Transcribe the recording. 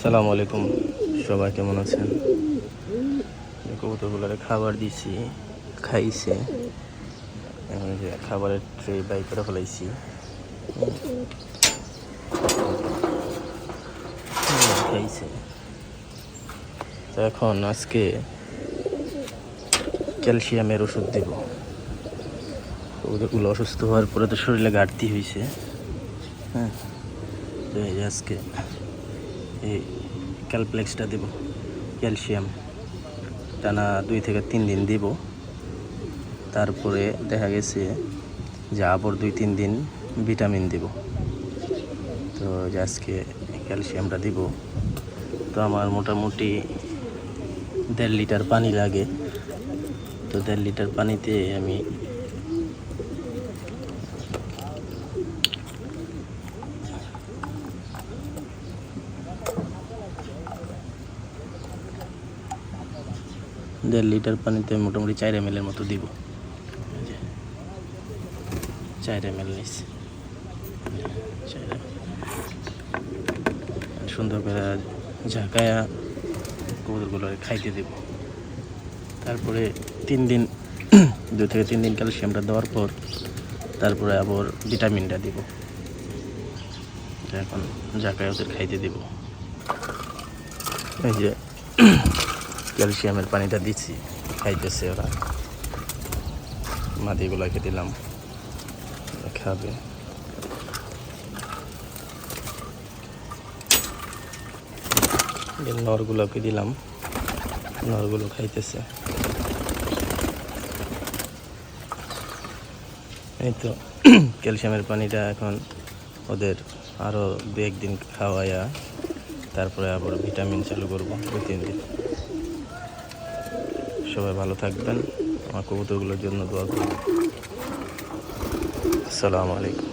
আসসালামু আলাইকুম। সবাই কেমন আছেন? কবুতরগুলোরে খাবার দিছি, খাইছে। খাবারের ট্রে বাই করে ফেলাইছি। খাইছে। তো এখন আজকে ক্যালসিয়ামের ওষুধ দেব। ওদেরগুলো অসুস্থ হওয়ার পরে তো শরীরে ঘাটতি হয়েছে হ্যাঁ তো এই আজকে এই ক্যালপ্লেক্সটা দেব ক্যালসিয়াম টানা দুই থেকে তিন দিন দিব। তারপরে দেখা গেছে যে আবার দুই তিন দিন ভিটামিন দিব। তো আজকে ক্যালসিয়ামটা দিব। তো আমার মোটামুটি দেড় লিটার পানি লাগে। তো দেড় লিটার পানিতে আমি দেড় লিটার পানিতে মোটামুটি চার এম এর মতো দিব। চার এম এল নিচ্ছি। সুন্দর করে ঝাঁকায়া কবুতরগুলো খাইতে দেব। তারপরে তিন দিন দু থেকে তিন দিন ক্যালসিয়ামটা দেওয়ার পর তারপরে আবার ভিটামিনটা দিব। এখন ঝাঁকায় ওদের খাইতে দেব। এই যে ক্যালসিয়ামের পানিটা দিচ্ছি, খাইতেছে ওরা। মাদিগুলোকে দিলাম খাবে। নরগুলোকে দিলাম নরগুলো খাইতেছে। এই তো, ক্যালসিয়ামের পানিটা এখন ওদের আরও দু একদিন খাওয়াইয়া তারপরে আবার ভিটামিন চালু করব, দু তিন দিন। সবাই ভালো থাকবেন। আমার কবুতরগুলোর জন্য দোয়া করবেন। আসসালামু আলাইকুম।